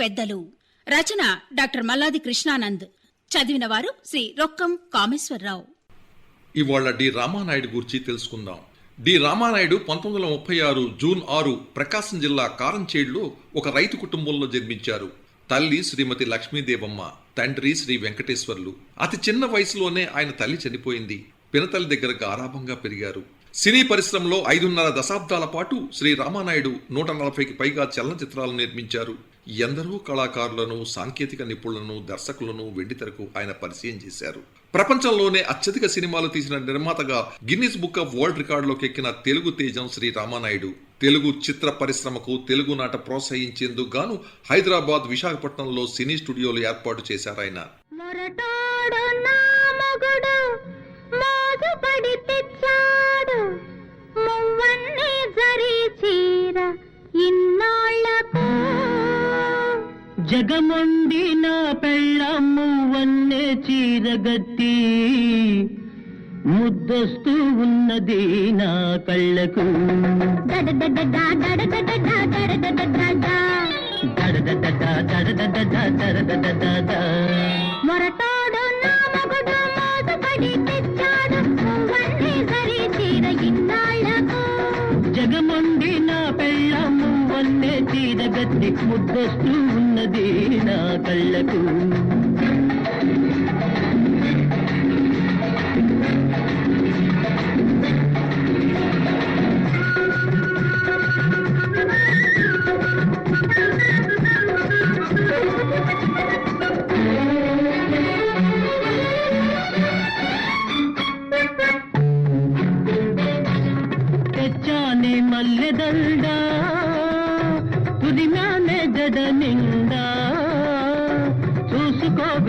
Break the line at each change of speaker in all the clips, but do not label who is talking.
పెద్దలు. రచన డాక్టర్ మల్లాది కృష్ణానంద్. చదివిన వారు శ్రీ రొక్కం కామేశ్వరరావు.
ఇవాళ డి రామానాయుడు గురించి తెలుసుకుందాం. డి రామానాయుడు పంతొమ్మిది వందల ముప్పై ఆరు జూన్ ఆరు ప్రకాశం జిల్లా కారంచేడులో ఒక రైతు కుటుంబంలో జన్మించారు. తల్లి శ్రీమతి లక్ష్మీదేవమ్మ తండ్రి శ్రీ వెంకటేశ్వర్లు. అతి చిన్న వయసులోనే ఆయన తల్లి చనిపోయింది. పినతల్లి దగ్గర గారాభంగా పెరిగారు. సినీ పరిశ్రమలో ఐదున్నర దశాబ్దాల పాటు శ్రీ రామానాయుడు నూట నలభైకి పైగా చలనచిత్రాలు నిర్మించారు. ఎందరో కళాకారులను సాంకేతిక నిపుణులను దర్శకులను వెండితెరకు ఆయన పరిచయం చేశారు. ప్రపంచంలోనే అత్యధిక సినిమాలు తీసిన నిర్మాతగా గిన్నిస్ బుక్ ఆఫ్ వరల్డ్ రికార్డులోకి ఎక్కిన తెలుగు తేజం శ్రీ రామానాయుడు తెలుగు చిత్ర పరిశ్రమకు తెలుగు నాట ప్రోత్సహించేందుకు గాను హైదరాబాద్ విశాఖపట్నంలో సినీ స్టూడియోలు ఏర్పాటు చేశారాయన
మొరటాడు నా మొగుడు మోజుపడి జరి చీర ఇన్నాళ్ళకు
జగమొండి నా పెళ్ళమ్ము వన్నె చీరగట్టి ముద్దొస్తూ ఉన్నది నా కళ్ళకు.
డడడడడా
తీరగట్టి ముద్దస్తూ ఉన్నది నా కళ్ళకు.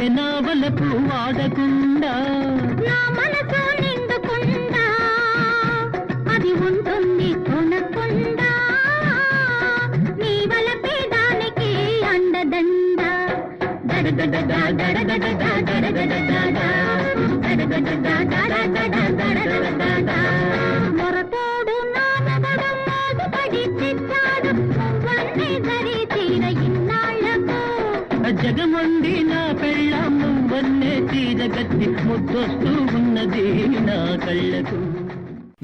చూసుకోవే నా వలపు వాడకుండా.
నా మనసు నిండుకుండా అది ఉంటుంది కొనకుండా. నీ వలపే దానికి అండదండ. దడదడడా
ముద్దొస్తూ ఉన్నది నా కళ్ళకు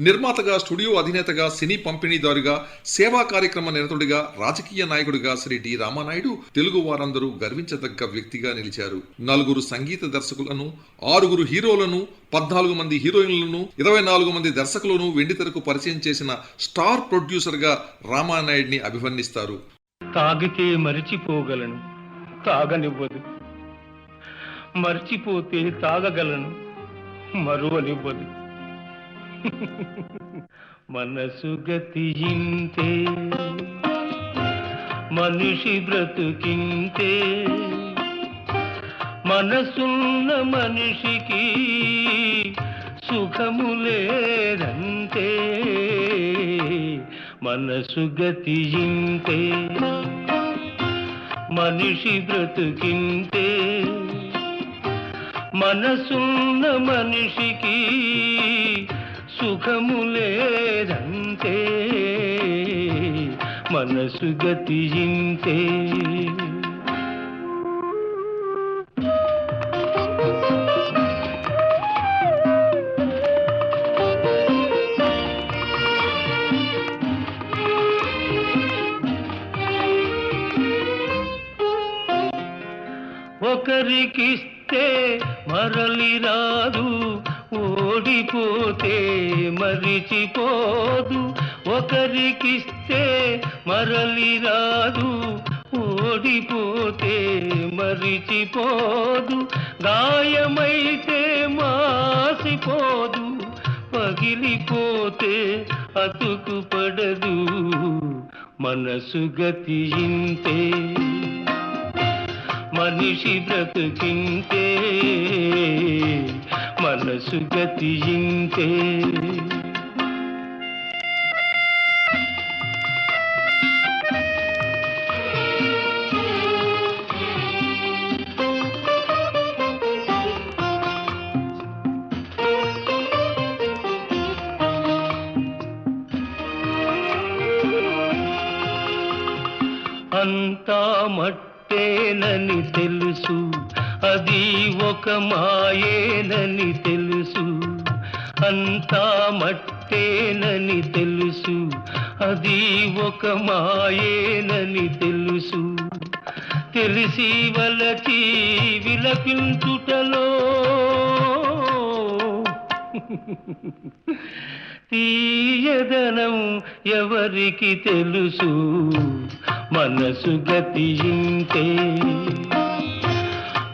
నిర్మాతగా స్టూడియో అధినేతగా సినీ పంపిణీదారుగా సేవా కార్యక్రమ నిరతుడిగా రాజకీయ నాయకుడిగా శ్రీ డి రామానాయుడు తెలుగు వారందరూ గర్వించదగ్గ వ్యక్తిగా నిలిచారు. నలుగురు సంగీత దర్శకులను ఆరుగురు హీరోలను పద్నాలుగు మంది హీరోయిన్లను ఇరవై నాలుగు మంది దర్శకులను వెండితెరకు పరిచయం చేసిన స్టార్ ప్రొడ్యూసర్గా రామానాయుడిని అభివర్ణిస్తారు.
తాగితే మరిచిపోగలను తాగనివ్వదు. మర్చిపోతే తాగగలను. మరువనివ్వదు మనసు గతియింతే మనిషి బ్రతుకింతే మనసున్న మనిషికి సుఖము లేదంతే మనసు గతియింతే మనిషి బ్రతుకింతే మనసున్న మనిషికి సుఖము లేదంతే మనసు గతియింతే ఒకరికిస్తే మరలి రాదు ఓడిపోతే మరిచిపోదు. ఒకరికిస్తే మరలి రాదు ఓడిపోతే మరిచిపోదు. గాయమైతే మాసిపోదు పగిలిపోతే అతుకు పడదు మనసు ఇంతే మనిషి బ్రతుకింతే మనసు గతియింతే అంతా మట్టి మాయేనని తెలుసు. అది ఒక మాయేనని తెలుసు. అంతా మట్టేనని తెలుసు. అది ఒక మాయేనని తెలుసు. తెలిసి వలచి విలపించుటలో తీయదనం ఎవరికి తెలుసు? మనసు గతింతే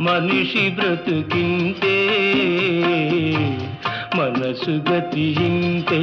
మనిషి బ్రతుకింతే మనసు గతింతే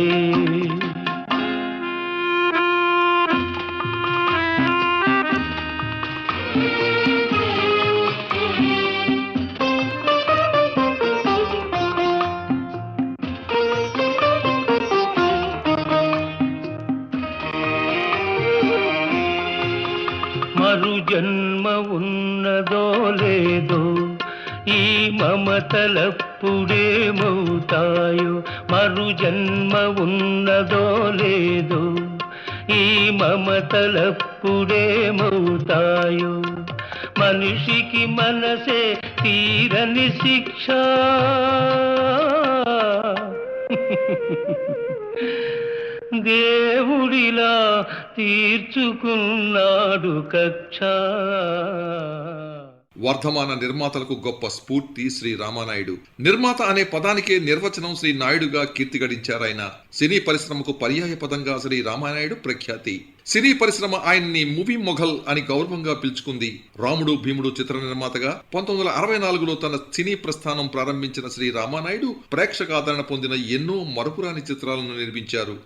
వర్ధమాన నిర్మాతలకు గొప్ప స్ఫూర్తి శ్రీ రామానాయుడు. నిర్మాత అనే పదానికే నిర్వచనం శ్రీ నాయుడుగా కీర్తి గడించారాయన సినీ పరిశ్రమకు పర్యాయ పదంగా శ్రీ రామానాయుడు ప్రఖ్యాతి. సినీ పరిశ్రమ ఆయన్ని మూవీ మొఘల్ అని గౌరవంగా పిలుచుకుంది. రాముడు భీముడు చిత్ర నిర్మాతగా పంతొమ్మిది వందల అరవై నాలుగులో తన సినీ ప్రస్థానం ప్రారంభించిన శ్రీ రామానాయుడు ప్రేక్షకాదరణ పొందిన ఎన్నో మరపురాని చిత్రాలను నిర్మించారు.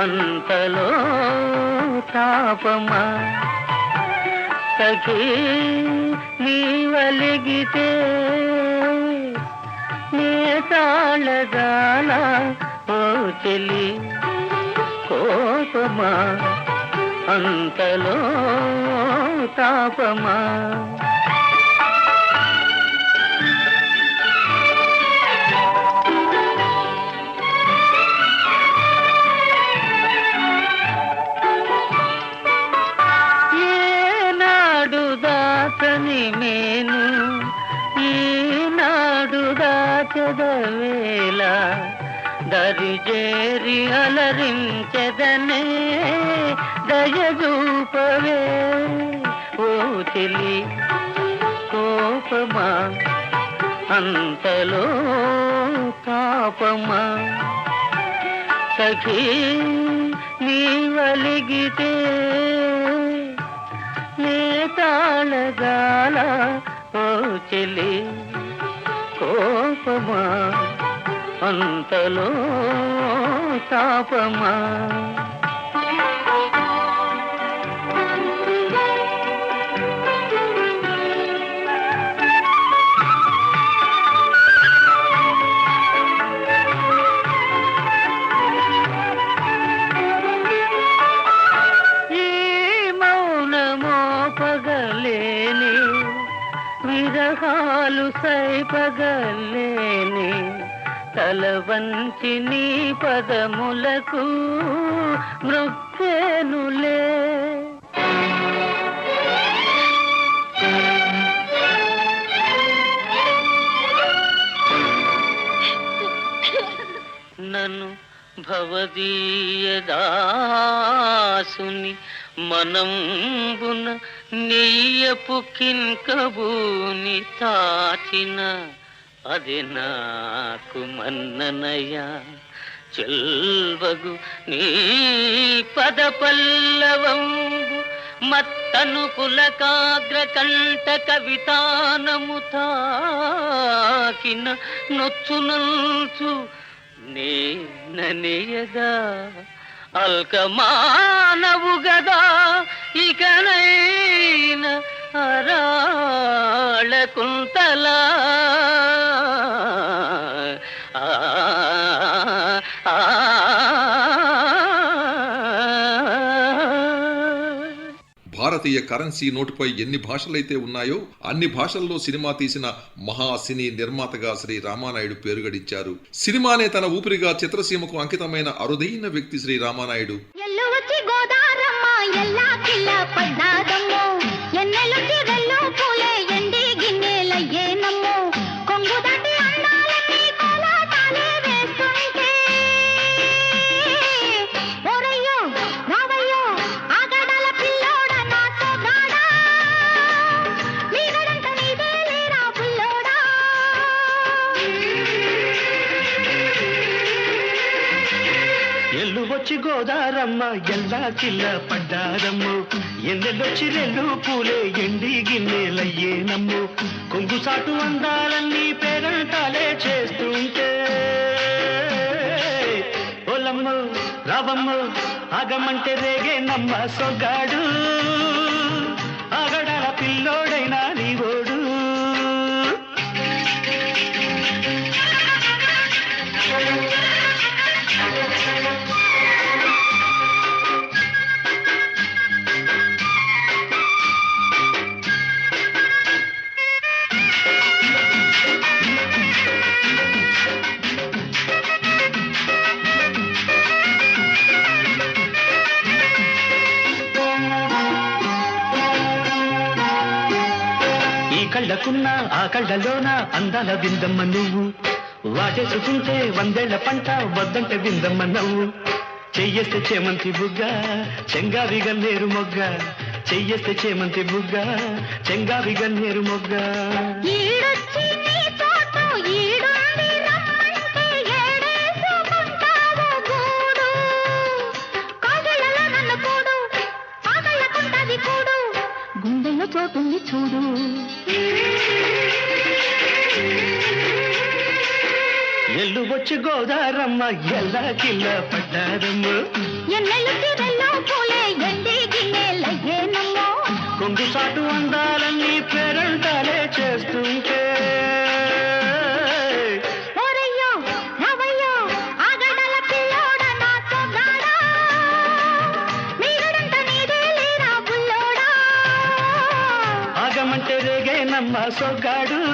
అంతలో తాపమా? సఖీ నీవలిగితే నీ తాళగాల ఓ చెలి కోపమా? అంతలో తాపమా? అతని మేను ఈనాడు దాచదవేళ దరిజేరి అలరించదనే దయజూపవే ఓ చెలి కోపమా అంతలో పాపమా. సఖీ నీ వలిగితే తాళగాల ఓ చెలి కోపమా అంతలో తాపమా తలవంచి నీ పదములకు మృక్కేనులే నన్ను భవదీయదాసుని మనంబున నెయ్యపు కింకబూని తాచిన అది నాకు మన్ననయ్యా. చెల్వగు నీ పద పల్లవంబు మత్తను పులకాగ్ర కంట కవితానము తాకిన నొచ్చునల్చు నేననేయగా. అల్కమానవు గదా ఇకనైనా అరాళ కుంతలా. ఆ, ఆ, ఆ.
భారతీయ కరెన్సీ నోటుపై ఎన్ని భాషలైతే ఉన్నాయో అన్ని భాషల్లో సినిమా తీసిన మహా సినీ నిర్మాతగా శ్రీ రామానాయుడు పేరుగడించారు. సినిమానే తన ఊపిరిగా చిత్రసీమకు అంకితమైన అరుదైన వ్యక్తి శ్రీ రామానాయుడు.
ఎల్లు వచ్చి ఎల్లా
గోదారమ్మ ఎల్లా కిల్ల పడ్డారమ్మ. ఎన్నెల్లొచ్చి రెండు పూలే ఎండి గిన్నెలయ్యేనమ్ము కొంగు సాటు అందాలన్నీ పేరంటాలే చేస్తుంటే. ఓలమ్మ రావమ్మ ఆగమంటే రేగే నమ్మ సొగాడు. ఆ కళ్ళలోన అందాల విందమ్మ నువ్వు. వాటేసుకుంటే వందేళ్ళ పంట వద్దంటే విందమ్మ నవ్వు. చెయ్యేస్తే చేమంతి బుగ్గ చెంగావి గల్లేరు మొగ్గ. చెయ్యేస్తే చేమంతి బుగ్గ చెంగావి గల్లేరు మొగ్గ.
ఈడొచ్చి చోటుంది చూడు.
వచ్చి గోదారమ్మ ఎల్లా కిల్ల పడ్డారమ్మ. కొంగు సాటు అందాలన్నీ పేరంటాలే చేస్తుంటే. ఆగమంటే రేగే నమ్మ సొగ్గాడు.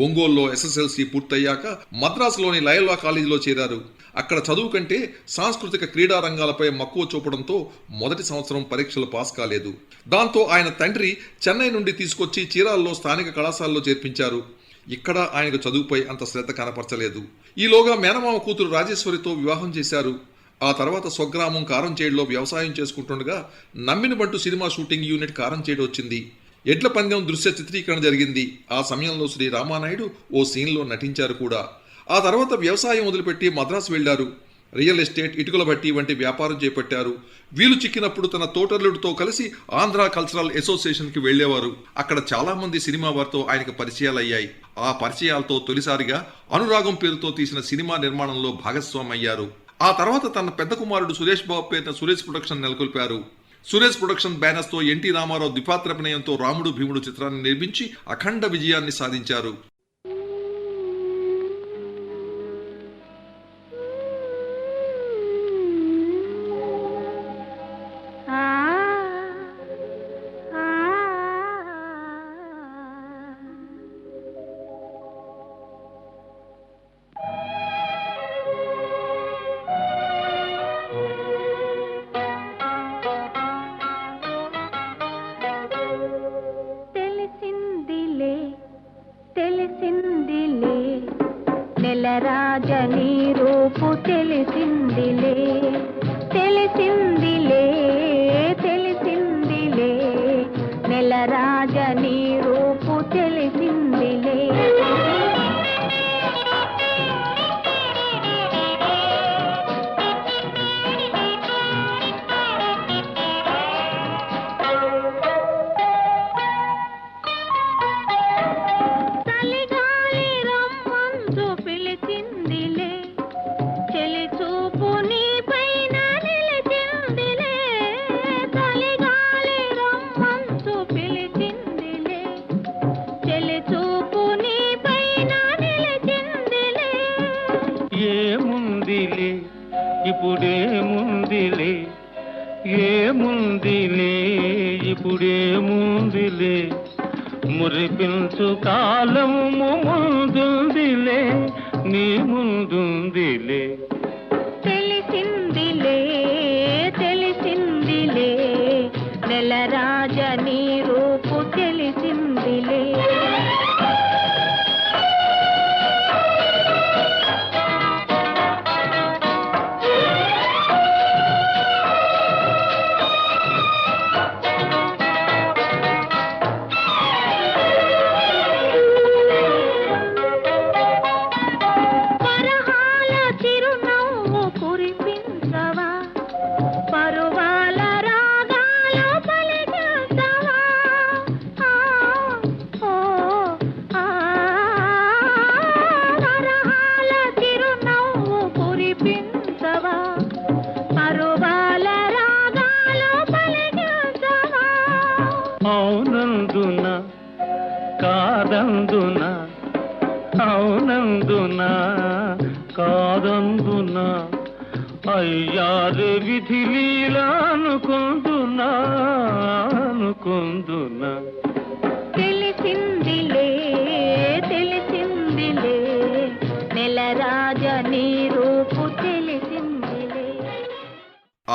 ఒంగోలులో ఎస్ఎస్ఎల్సి పూర్తయ్యాక మద్రాసులోని లయలా కాలేజీలో చేరారు. అక్కడ చదువు కంటే సాంస్కృతిక క్రీడా రంగాలపై మక్కువ చూపడంతో మొదటి సంవత్సరం పరీక్షలు పాస్ కాలేదు. దాంతో ఆయన తండ్రి చెన్నై నుండి తీసుకొచ్చి చీరాల్లో స్థానిక కళాశాలలో చేర్పించారు. ఇక్కడ ఆయనకు చదువుపై అంత శ్రద్ధ కనపరచలేదు. ఈలోగా మేనమామ కూతురు రాజేశ్వరితో వివాహం చేశారు. ఆ తర్వాత స్వగ్రామం కారంచేడులో వ్యవసాయం చేసుకుంటుండగా నమ్మిన బంటు సినిమా షూటింగ్ యూనిట్ కారంచేడు వచ్చింది. ఎడ్ల పందెం దృశ్య చిత్రీకరణ జరిగింది. ఆ సమయంలో శ్రీ రామానాయుడు ఓ సీన్లో నటించారు కూడా. ఆ తర్వాత వ్యవసాయం వదిలిపెట్టి మద్రాసు వెళ్ళారు రియల్ ఎస్టేట్ ఇటుకల బట్టి వంటి వ్యాపారం చేపట్టారు. వీలు చిక్కినప్పుడు తన తోటర్లుడితో కలిసి ఆంధ్ర కల్చరల్ అసోసియేషన్కి వెళ్ళేవారు అక్కడ చాలా మంది సినిమా వారితో ఆయనకు పరిచయాలయ్యాయి. ఆ పరిచయాలతో తొలిసారిగా అనురాగం పేరుతో తీసిన సినిమా నిర్మాణంలో భాగస్వామయ్యారు. ఆ తర్వాత తన పెద్ద కుమారుడు సురేష్ బాబు పేరున సురేష్ ప్రొడక్షన్ నెలకొల్పారు. సురేష్ ప్రొడక్షన్ బ్యానర్స్తో ఎన్టీ రామారావు ద్విపాత్రభినయంతో రాముడు భీముడు చిత్రాన్ని నిర్మించి అఖండ విజయాన్ని సాధించారు.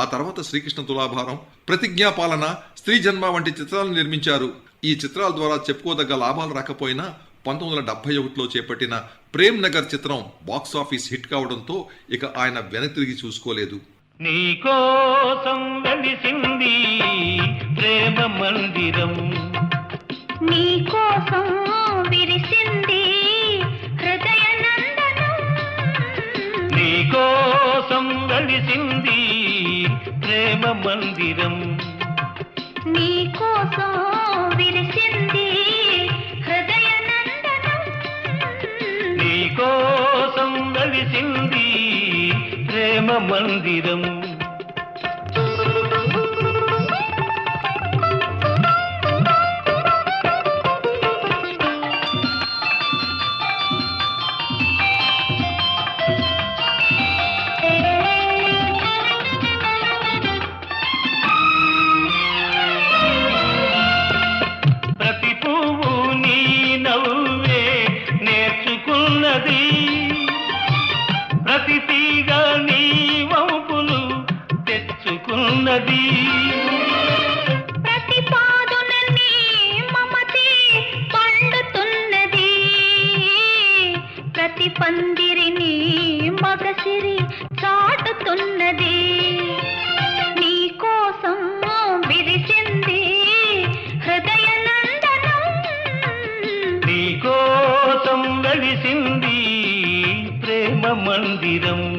తర్వాత శ్రీకృష్ణ తులాభారం ప్రతిజ్ఞాపాలన స్త్రీ జన్మ వంటి చిత్రాలను నిర్మించారు. ఈ చిత్రాల ద్వారా చెప్పుకోదగ్గ లాభాలు రాకపోయినా పంతొమ్మిది వందల డెబ్బై ఒకటిలో చేపట్టిన ప్రేమ్ నగర్ చిత్రం బాక్సాఫీస్ హిట్ కావడంతో ఇక ఆయన వెనక్కి తిరిగి చూసుకోలేదు.
నీకోసం వెలిసింది ప్రేమ మందిరం.
నీ కోసం విరిసింది
నీకోసం వెలిసింది ప్రేమ మందిరం.
నీ కోసం విరిసింది హృదయ నందనం.
నీకోసం వెలిసింది ప్రేమ మందిరం. ప్రేమ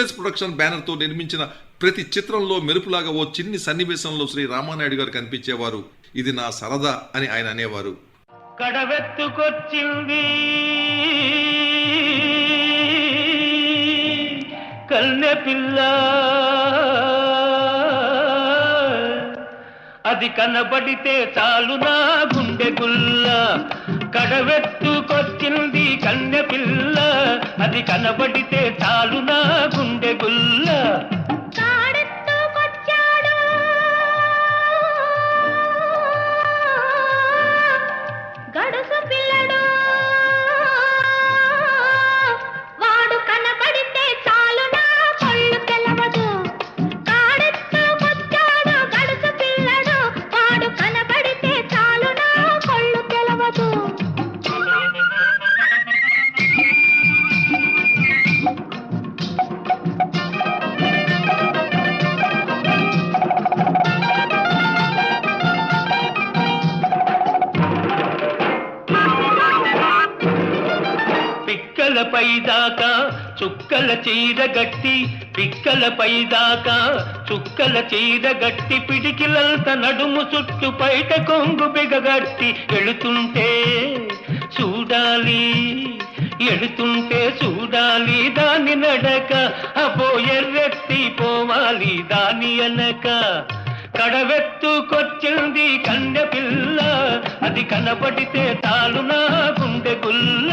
సురేష్ ప్రొడక్షన్ బ్యానర్తో నిర్మించిన ప్రతి చిత్రంలో మెరుపులాగా ఓ చిన్ని సన్నివేశంలో శ్రీ రామానాయుడు గారు కనిపించేవారు. ఇది నా సరదా అని ఆయన అనేవారు.
కడవెత్తుకొచ్చింది. కన్నె పిల్ల. అది కనబడితే చాలు నా గుండె గుల్ల. కడవెత్తుకొచ్చింది కన్నె పిల్ల. అది కనబడితే చాలు నా చుక్కల చీర గట్టి పిక్కలపై దాకా చుక్కల చీర గట్టి పిడికిలంత నడుము చుట్టు బయట కొంగు బిగగట్టి ఎడుతుంటే చూడాలి
ఎడుతుంటే చూడాలి దాని నడక అపో ఎర్రెత్తి పోవాలి దాని అనక కడవెత్తుకొచ్చింది కండె పిల్ల అది కనపడితే తాలు నా గుండె గుల్ల.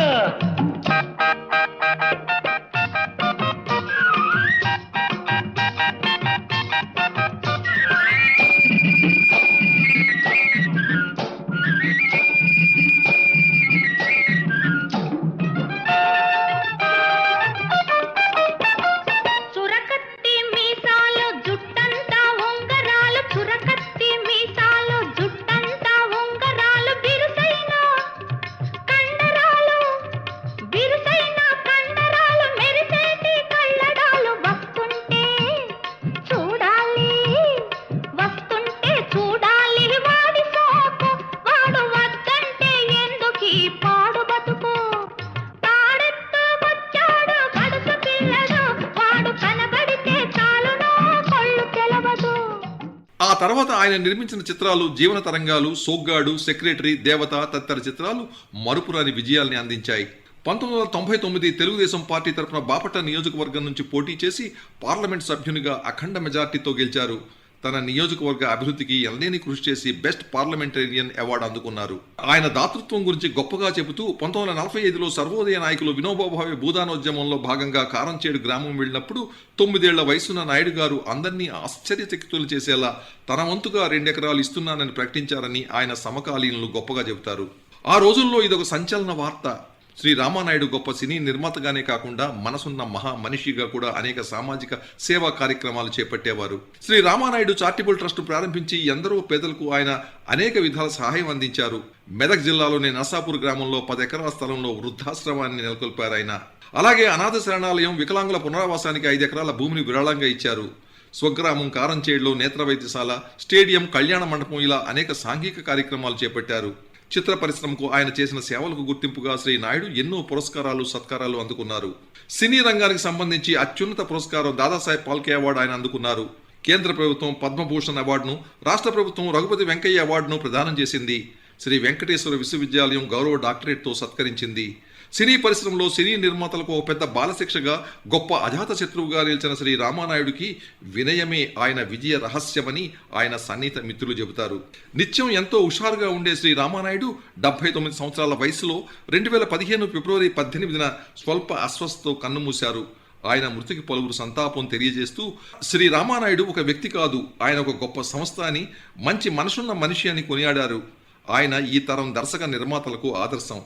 ఆయన నిర్మించిన చిత్రాలు జీవన తరంగాలు సోగ్గాడు సెక్రటరీ దేవత తదితర చిత్రాలు మరుపురాని విజయాల్ని అందించాయి. పంతొమ్మిది వందల తొంభై తొమ్మిది తెలుగుదేశం పార్టీ తరఫున బాపట్ల నియోజకవర్గం నుంచి పోటీ చేసి పార్లమెంట్ సభ్యునిగా అఖండ మెజార్టీతో గెలిచారు. తన నియోజకవర్గ అభివృద్ధికి ఎనలేని కృషి చేసి బెస్ట్ పార్లమెంటేరియన్ అవార్డు అందుకున్నారు. ఆయన దాతృత్వం గురించి గొప్పగా చెబుతూ పంతొమ్మిది వందల నలభై ఐదులో సర్వోదయ నాయకులు వినోబాభావే భూదానోద్యమంలో భాగంగా కారంచేడు గ్రామం వెళ్ళినప్పుడు తొమ్మిదేళ్ళ వయసున్న నాయుడు గారు అందరినీ ఆశ్చర్యచకితులు చేసేలా తన వంతుగా రెండెకరాలు ఇస్తున్నానని ప్రకటించారని ఆయన సమకాలీనులు గొప్పగా చెబుతారు. ఆ రోజుల్లో ఇదొక సంచలన వార్త. శ్రీ రామానాయుడు గొప్ప సినీ నిర్మాతగానే కాకుండా మనసున్న మహా మనిషిగా కూడా అనేక సామాజిక సేవా కార్యక్రమాలు చేపట్టేవారు. శ్రీ రామానాయుడు చారిటబుల్ ట్రస్ట్ ప్రారంభించి ఎందరో పేదలకు ఆయన అనేక విధాల సహాయం అందించారు. మెదక్ జిల్లాలోని నర్సాపూర్ గ్రామంలో పది ఎకరాల స్థలంలో వృద్ధాశ్రమాన్ని నెలకొల్పారు ఆయన. అలాగే అనాథ శరణాలయం వికలాంగుల పునరావాసానికి ఐదు ఎకరాల భూమిని విరాళంగా ఇచ్చారు. స్వగ్రామం కారంచేడులో నేత్ర వైద్యశాల స్టేడియం కళ్యాణ మండపం ఇలా అనేక సాంఘిక కార్యక్రమాలు చేపట్టారు. చిత్ర పరిశ్రమకు ఆయన చేసిన సేవలకు గుర్తింపుగా శ్రీ నాయుడు ఎన్నో పురస్కారాలు సత్కారాలు అందుకున్నారు. సినీ రంగానికి సంబంధించి అత్యున్నత పురస్కారం దాదాసాహెబ్ పాల్కే అవార్డు ఆయన అందుకున్నారు. కేంద్ర ప్రభుత్వం పద్మభూషణ్ అవార్డును రాష్ట్ర ప్రభుత్వం రఘుపతి వెంకయ్య అవార్డును ప్రదానం చేసింది. శ్రీ వెంకటేశ్వర విశ్వవిద్యాలయం గౌరవ డాక్టరేట్తో సత్కరించింది. సినీ పరిశ్రమలో సినీ నిర్మాతలకు ఒక పెద్ద బాలశిక్షగా గొప్ప అజాత శత్రువుగా నిలిచిన శ్రీ రామానాయుడికి వినయమే ఆయన విజయ రహస్యమని ఆయన సన్నిహిత మిత్రులు చెబుతారు. నిత్యం ఎంతో హుషారుగా ఉండే శ్రీ రామానాయుడు డెబ్బై తొమ్మిది సంవత్సరాల వయసులో రెండు వేల పదిహేను ఫిబ్రవరి పద్దెనిమిదిన స్వల్ప అస్వస్థతో కన్నుమూశారు. ఆయన మృతికి పలువురు సంతాపం తెలియజేస్తూ శ్రీ రామానాయుడు ఒక వ్యక్తి కాదు ఆయన ఒక గొప్ప సంస్థ అని మంచి మనసున్న మనిషి అని కొనియాడారు. ఆయన ఈ తరం దర్శక నిర్మాతలకు ఆదర్శం.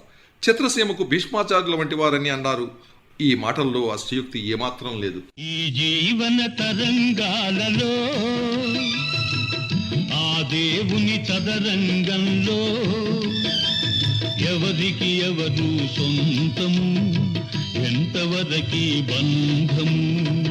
చిత్రసీమకు భీష్మాచార్యుల వంటి వారని అన్నారు. ఈ మాటల్లో అస్తియుక్తి ఏమాత్రం లేదు.
ఈ జీవన తరంగాలలో ఆ దేవుని తదరంగంలో ఎవరికి ఎవరు సొంతము ఎంతవరకి బంధము?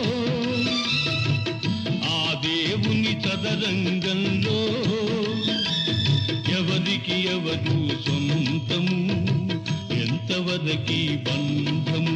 పాదరంగంలో ఎవరికి ఎవరు సొంతము ఎంతవరకి బంధము?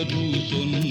ఎవరికి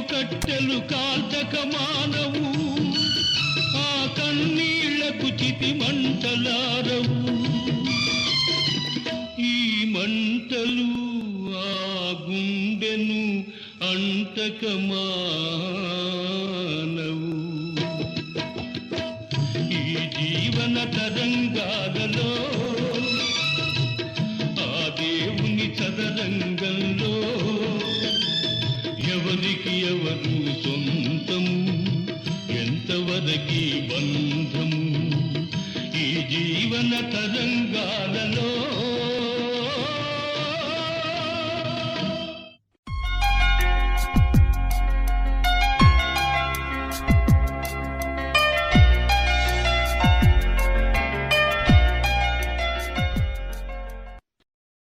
కట్టెను కట్టెలు కాల్చక మానవు ఆ కన్నీళ్ళకు చితి మంటలారవు. ఈ మంటలు ఆ గుండెను అంటక మానవు ఈ జీవన తరంగాలలో ఎవరికి ఎవరు సొంతము ఎంతవరకి బంధము